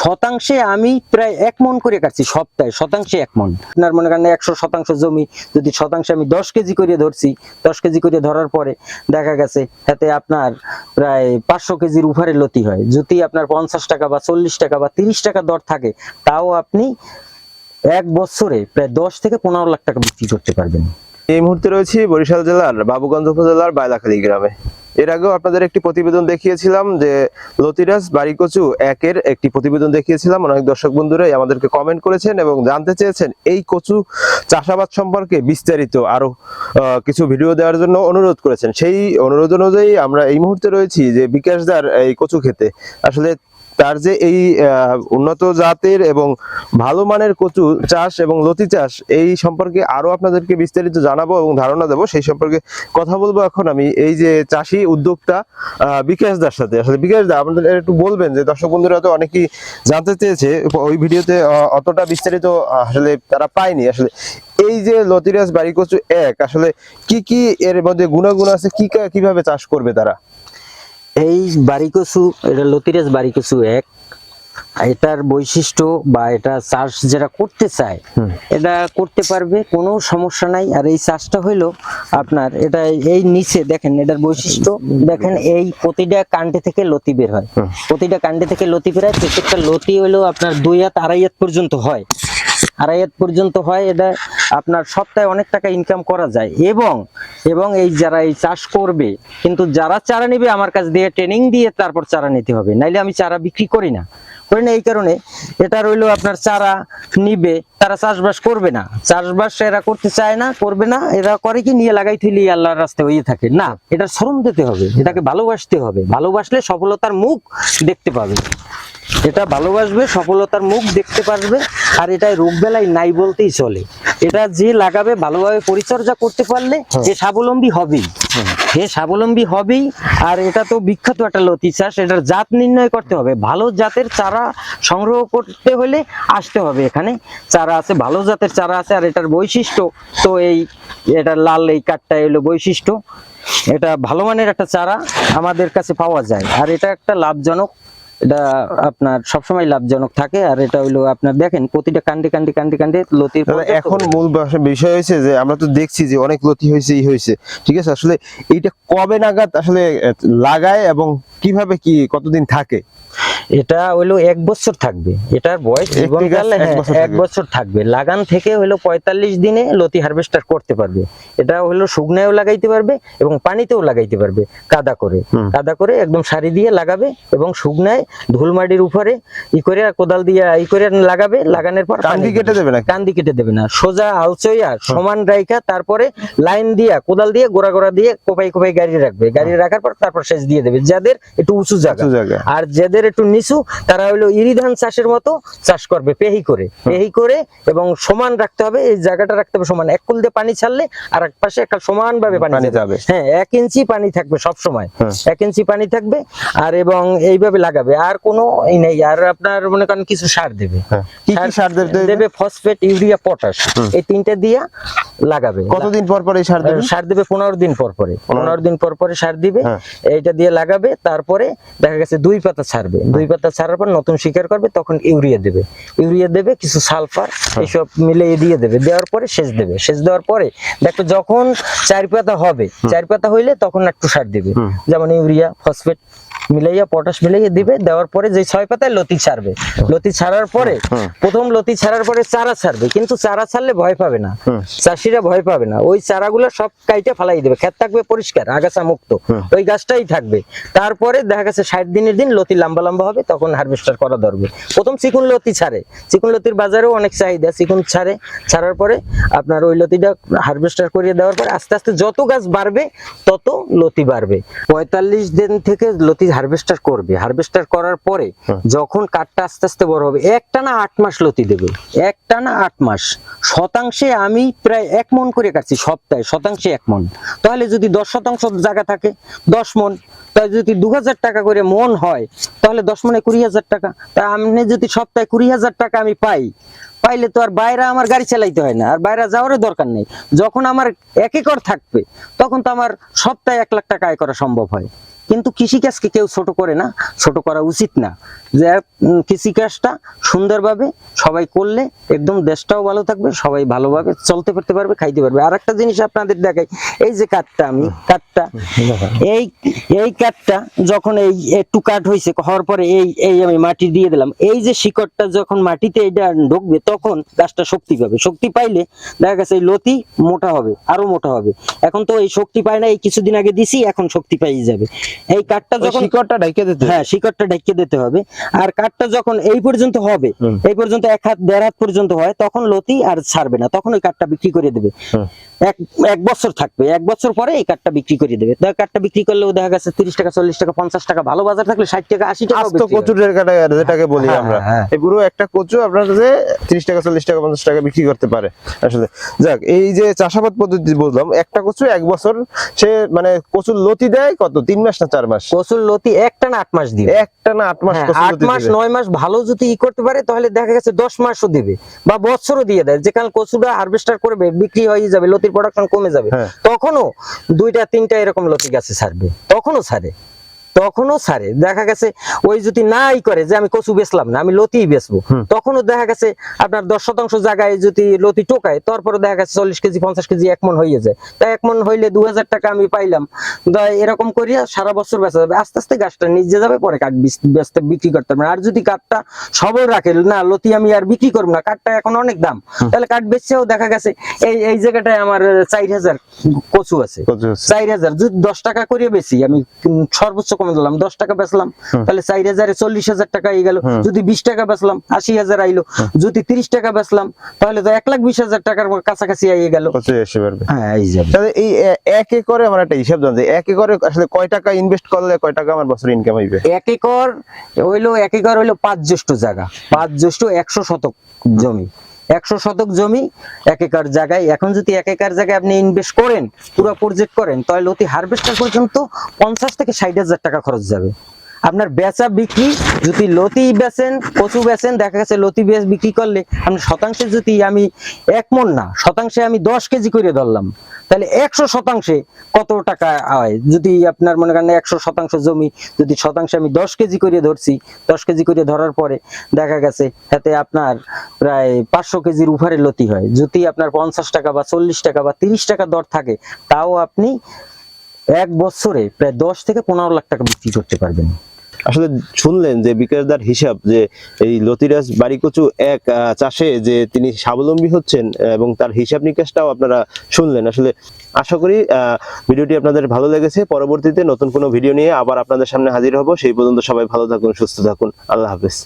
শতাংশে আমি প্রায় এক মন করে কাটছি, সপ্তাহে শতাংশে এক মন। আপনার মনে করেন একশো শতাংশ জমি, যদি শতাংশে আমি দশ কেজি করে ধরছি, দশ কেজি করে ধরার পরে দেখা গেছে, এতে আপনার প্রায় পাঁচশো কেজির উপরে লতি হয়। যদি আপনার পঞ্চাশ টাকা বা চল্লিশ টাকা বা তিরিশ টাকা দর থাকে, তাও আপনি এক বছরে প্রায় দশ থেকে পনেরো লাখ টাকা বিক্রি করতে পারবেন। এই মুহূর্তে রয়েছি বরিশাল জেলার বাবুগঞ্জ উপজেলার বাইলাখালী গ্রামে। এর আগেও আপনাদের একটি প্রতিবেদন দেখিয়েছিলাম যে লতিরাজ বাড়িকচু একের একটি প্রতিবেদন দেখিয়েছিলাম। অনেক দর্শক বন্ধুরাই আমাদেরকে কমেন্ট করেছেন এবং জানতে চেয়েছেন এই কচু চাষাবাদ সম্পর্কে বিস্তারিত আরও কিছু ভিডিও দেওয়ার জন্য অনুরোধ করেছেন। সেই অনুরোধ অনুযায়ী আমরা এই মুহূর্তে রয়েছি যে বিকাশদার এই কচু খেতে। আসলে তার যে এই উন্নত জাতের এবং ভালো মানের কচু চাষ এবং লতি চাষ, এই সম্পর্কে আরও আপনাদেরকে বিস্তারিত জানাব এবং ধারণা দেবো। সেই সম্পর্কে কথা বলব এখন আমি। এই যে চাষি উদ্যোক্তা বিকাশ দার সাথে। আসলে বিকাশ দা আপনাদের একটু বলবেন যে দর্শক বন্ধুরা তো অনেকেই জানতে চেয়েছে, ওই ভিডিওতে অতটা বিস্তারিত আসলে তারা পায়নি। আসলে এই যে লতিরাজ বাড়ি কচু এক, আসলে কি কি এর মধ্যে গুণাগুণ আছে কি, কীভাবে চাষ করবে তারা? এই বারিকসু এটা লতিরাজ বারিকসু এক। এটার বৈশিষ্ট্য বা এটা চাষ যারা করতে চায় এটা করতে পারবে কোনো সমস্যা নাই। আর এই চাষটা হইল আপনার এটা এই নিচে দেখেন এটার বৈশিষ্ট্য। দেখেন এই প্রতিটা কান্ডে থেকে লতি বের হয়। প্রতিটা কান্ডে থেকে লতি বের হয়। প্রত্যেকটা লতি হইল আপনার দুই হাত আড়াই হাত পর্যন্ত হয়। আড়াই হাত পর্যন্ত হয় এটা। আপনার সপ্তাহে অনেক টাকা ইনকাম করা যায়। এবং এবং এই যারা এই চাষ করবে, কিন্তু যারা চারা নেবে আমার কাছ দিয়ে ট্রেনিং দিয়ে তারপর চারা নিতে হবে। নাইলে আমি চারা বিক্রি করি না। করি না এই কারণে এটা রইল আপনার চারা নিবে, তারা চাষবাস করবে না। চাষবাস এরা করতে চায় না, করবে না, এরা করে কি নিয়ে লাগাই থইলি আল্লাহর রাস্তায় হয়ে থাকে। না, এটা শ্রম দিতে হবে, এটাকে ভালোবাসতে হবে। ভালোবাসলে সফলতার মুখ দেখতে পাবে। এটা ভালোবাসবে, সফলতার মুখ দেখতে পারবে, আর এটাই রোগ বেলায় নাই বলতেই চলে। এটা যে লাগাবে ভালোভাবে পরিচর্যা করতে পারলে যে স্বাবলম্বী হবেই। সে স্বাবলম্বী হবেই আর এটা তো বিখ্যাত একটা লতি চাষ এটার জাত নির্ণয় করতে হবে। ভালো জাতের চারা সংগ্রহ করতে হলে আসতে হবে এখানে। চারা আছে ভালো জাতের চারা আছে আর এটার বৈশিষ্ট্য তো এই এটা লাল এই কাঠটা এলো বৈশিষ্ট্য। এটা ভালো মানের একটা চারা আমাদের কাছে পাওয়া যায় আর এটা একটা লাভজনক এটা আপনার সবসময় লাভজনক থাকে আর এটা হইল আপনার দেখেন প্রতিটা কান্ডে কান্ডি কান্ডি কান্ডি লতির এখন মূল বিষয় হয়েছে যে আমরা তো দেখছি যে অনেক লতি হয়েছে ই হয়েছে। ঠিক আছে? আসলে এইটা কবে নাগাদ আসলে লাগায় এবং কীভাবে কি কতদিন থাকে? এটা হইল এক বছর থাকবে। এটার বয়স জীবনকাল এক হ্যাঁ, বছর থাকবে। লাগান থেকে হলো পঁয়তাল্লিশ দিনে লতি হারভেস্টার করতে পারবে। এটা হলো শুকনায়ও লাগাইতে পারবে এবং পানিতেও লাগাইতে পারবে কাদা করে। কাদা করে একদম সারি দিয়ে লাগাবে এবং শুকনায় ধুলমাটির উপরে ই করে কোদাল দিয়ে ই করে লাগাবে। লাগানোর পর কান্দি কেটে দেবে না কান্দি কেটে দেবে না। সোজা আলচইয়া সমান রাইখা তারপরে লাইন দিয়া কোদাল দিয়ে গোড়া গোড়া দিয়ে কোপাই কোপাই গাড়ি রাখবে। গাড়ি রাখার পর তারপর সেচ দিয়ে দেবে। যাদের একটু উঁচু জায়গা। উঁচু জায়গা। আর যাদের একটু নিচু তারা হলো ইরি ধান চাষের মতো চাষ করবে পেহি করে। পেহি করে এবং সমান রাখতে হবে এই জায়গাটা রাখতে হবে সমান। এক কুল দিয়ে পানি ছাড়লে আর এক পাশে একটা সমান ভাবে পানি যাবে। হ্যাঁ এক ইঞ্চি পানি থাকবে সব সময়। এক ইঞ্চি পানি থাকবে আর এবং এইভাবে লাগাবে আর কোনো ই নেই। আর আপনার মনে করেন কিছু সার দেবে। হ্যাঁ। কি কি সার দেবে? দেবে? Phosphate urea potash. এই তিনটে দিয়া লাগাবে। কতদিন পর পর এই সার দেবে? সার দিবে পনেরো দিন পর পরে। পনেরো দিন পর পরে সার দিবে। হ্যাঁ। এইটা দিয়ে লাগাবে তারপরে দেখা গেছে দুই পাতা ছাড়বে। দুই পাতা ছাড়ার পর নতুন শিকার করবে তখন ইউরিয়া দেবে। ইউরিয়া দেবে কিছু সালফার হ্যাঁ। এইসব মিলিয়ে দিয়ে দেবে। দেওয়ার পরে সেচ দেবে। সেচ দেওয়ার পরে দেখো যখন চার পাতা হবে চার পাতা হইলে তখন একটু সার দেবে। যেমন ইউরিয়া ফসফেট মিলাইয়া পটাশ মিলাইয়া দিবে দেওয়ার পরে যে ছয় পাতায় লতি ছাড়বে। লতি ছাড়ার পরে প্রথম লতি ছাড়ার পরে চারা ছাড়বে কিন্তু চারা ছাড়লে ভয় পাবে না। চাষিরা ভয় পাবে না। ওই চারাগুলো সব কাইটে ফালাই দেবে ক্ষেত থাকবে পরিষ্কার আগাছা মুক্ত। ওই গাছটাই থাকবে। তারপরে দেখা গেছে ষাট দিনের দিন লতি লম্বা লম্বা হবে তখন হারভেস্টার করা দরবে প্রথম চিকুন লতি ছাড়ে। চিকুন লতির বাজারেও অনেক চাহিদা চিকুন ছাড়ে। ছাড়ার পরে আপনার ওই লতিটা হারভেস্টার করিয়ে দেওয়ার পরে আস্তে আস্তে যত গাছ বাড়বে তত লতি বাড়বে। পঁয়তাল্লিশ দিন থেকে লতি হারভেস্টার করবে। হারভেস্টার করার পরে যখন কাঠটা আস্তে আস্তে বড় হবে একটা না আট মাস লতি দেবে। একটা না আট মাস। শতাংশে আমি প্রায় এক মন করে কাটছি সপ্তাহে শতাংশে এক মন। তাহলে যদি দশ শতাংশ জায়গা থাকে দশ মন তাহলে যদি দু হাজার টাকা করে মন হয় তাহলে দশ মনে কুড়ি হাজার টাকা। তা আমি যদি সপ্তাহে কুড়ি হাজার টাকা আমি পাই পাইলে তো আর বাইরে আমার গাড়ি চালাইতে হয় না আর বাইরে যাওয়ারও দরকার নেই। যখন আমার এক একর থাকবে তখন তো আমার সপ্তাহে এক লাখ টাকা আয় করা সম্ভব হয়। কিন্তু কৃষিকাজকে কেউ ছোট করে না ছোট করা উচিত না। যে কৃষিকাজটা সুন্দরভাবে সবাই করলে একদম দেশটাও ভালো থাকবে সবাই ভালোভাবে চলতে ফিরতে পারবে খাইতে পারবে। আর একটা জিনিস আপনাদের দেখাই এই যে কাঠটা আমি কাঠটা এই এই কাঠটা যখন এই একটু কাঠ হয়েছে হওয়ার পরে এই এই আমি মাটি দিয়ে দিলাম এই যে শিকড়টা যখন মাটিতে এটা ঢুকবে তখন গাছটা শক্তি পাবে। শক্তি পাইলে দেখা গেছে এই লতি মোটা হবে আরও মোটা হবে। এখন তো এই শক্তি পায় না এই কিছুদিন আগে দিছি এখন শক্তি পাই যাবে। এই কাঠটা যখন শিকড়টা ঢেকে দিতে হ্যাঁ শিকড়টা ঢেকে দিতে হবে। আর কাঠটা যখন এই পর্যন্ত হবে এই পর্যন্ত এক হাত দেড় হাত পর্যন্ত হয় তখন লতি আর ছাড়বে না তখন ওই কাঠটা বিক্রি করে দেবে। এক এক বছর থাকবে এক বছর পরে এই কাঠটা বিক্রি করে দেবে। দেখা কাঠটা বিক্রি করলেও দেখা গেছে তিরিশ টাকা চল্লিশ টাকা পঞ্চাশ টাকা ভালো বাজার থাকলে ষাট টাকা আশি টাকা কাটা যেটাকে বলি হ্যাঁ, আমরা। হ্যাঁ, হ্যাঁ। এই পুরো একটা কচু আপনার যে তিরিশ টাকা চল্লিশ টাকা পঞ্চাশ টাকা বিক্রি করতে পারে আসলে। যাক এই যে চাষাবাদ পদ্ধতি বললাম একটা কচু এক বছর সে মানে কচুর লতি দেয় কত? তিন মাস না চার মাস? কচুর লতি একটা না আট মাস দিবে। একটা না আট মাস কচুর আট মাস নয় মাস ভালো যদি ই করতে পারে তাহলে দেখা গেছে দশ মাসও দিবে বা বছরও দিয়ে দেয়। যেখানে কচুটা হারভেস্টার করবে বিক্রি হয়ে যাবে লতির প্রোডাকশন কমে যাবে হ্যাঁ। তখনও দুইটা তিনটা এরকম লতি গাছে ছাড়বে তখনও ছাড়ে। তখনও ছাড়ে। দেখা গেছে ওই যদি নাই করে যে আমি কচু বেচলাম না আমি লতিই বেচবো। তখনও দেখা গেছে আপনার দশ শতাংশ জায়গায় যদি লতি টোকায় তারপরে দেখা গেছে চল্লিশ কেজি পঞ্চাশ কেজি এক মন হয়ে যায়। তা এক মন হইলে দু হাজার টাকা আমি পাইলাম। এরকম করিয়া সারা বছর বেচা যাবে। আস্তে আস্তে গাছটা নিজে যাবে পরে কাঠ বিচ- বেচতে বিক্রি করতে পারবে। আর যদি কাঠটা সবল রাখে না লতি আমি আর বিক্রি করব না কাঠটা এখন অনেক দাম। তাহলে কাঠ বেচছেও দেখা গেছে এই এই জায়গাটায় আমার চার হাজার কচু আছে। চার হাজার। যদি দশ টাকা করে বেশি আমি সর্বোচ্চ কমে দিলাম দশ টাকা বেচলাম তাহলে চার হাজারে চল্লিশ হাজার টাকা এই গেল। যদি বিশ টাকা বেচলাম আশি হাজার আইলো। যদি তিরিশ টাকা বেচলাম তাহলে তো এক লাখ বিশ হাজার টাকার কাছাকাছি আইয়ে গেল। হ্যাঁ এই এক একরে আমার একটা হিসাব জানতে এক একরে আসলে কয় টাকা ইনভেস্ট করলে কয় টাকা আমার বছর ইনকাম হইবে? এক একর হইল এক একর হইল পাঁচ জ্যৈষ্ঠ জায়গা। পাঁচ জ্যৈষ্ঠ একশো শতক জমি। একশো শতক জমি এক একর জায়গায়। এখন যদি এক একর জায়গায় আপনি ইনভেস্ট করেন, পুরো প্রজেক্ট করেন, তাহলে অতি হারভেস্টার পর্যন্ত পঞ্চাশ থেকে ষাট হাজার টাকা খরচ যাবে। আপনার বেচা বিক্রি যদি লতি বেচেন, কচু বেচেন, দেখা গেছে লতি বেচ বিক্রি করলে আপনি শতাংশে যদি আমি এক মন না, শতাংশে আমি দশ কেজি করে ধরলাম, তাহলে একশো শতাংশে কত টাকা হয় যদি আপনার মনে করেন একশো শতাংশ জমি, যদি শতাংশে আমি দশ কেজি করে ধরছি, দশ কেজি করে ধরার পরে দেখা গেছে তাতে আপনার প্রায় পাঁচশো কেজির উপরে লতি হয়। যদি আপনার পঞ্চাশ টাকা বা চল্লিশ টাকা বা তিরিশ টাকা দর থাকে, তাও আপনি এক বছরে প্রায় দশ থেকে পনেরো লাখ টাকা বিক্রি করতে পারবেন। আসলে শুনলেন যে বিকাশদার হিসাব যে এই লতিরাজ বাড়িকচু এক চাষে যে তিনি স্বাবলম্বী হচ্ছেন এবং তার হিসাব নিকাশটাও আপনারা শুনলেন। আসলে আশা করি ভিডিওটি আপনাদের ভালো লেগেছে। পরবর্তীতে নতুন কোনো ভিডিও নিয়ে আবার আপনাদের সামনে হাজির হব। সেই পর্যন্ত সবাই ভালো থাকুন, সুস্থ থাকুন। আল্লাহ হাফেজ।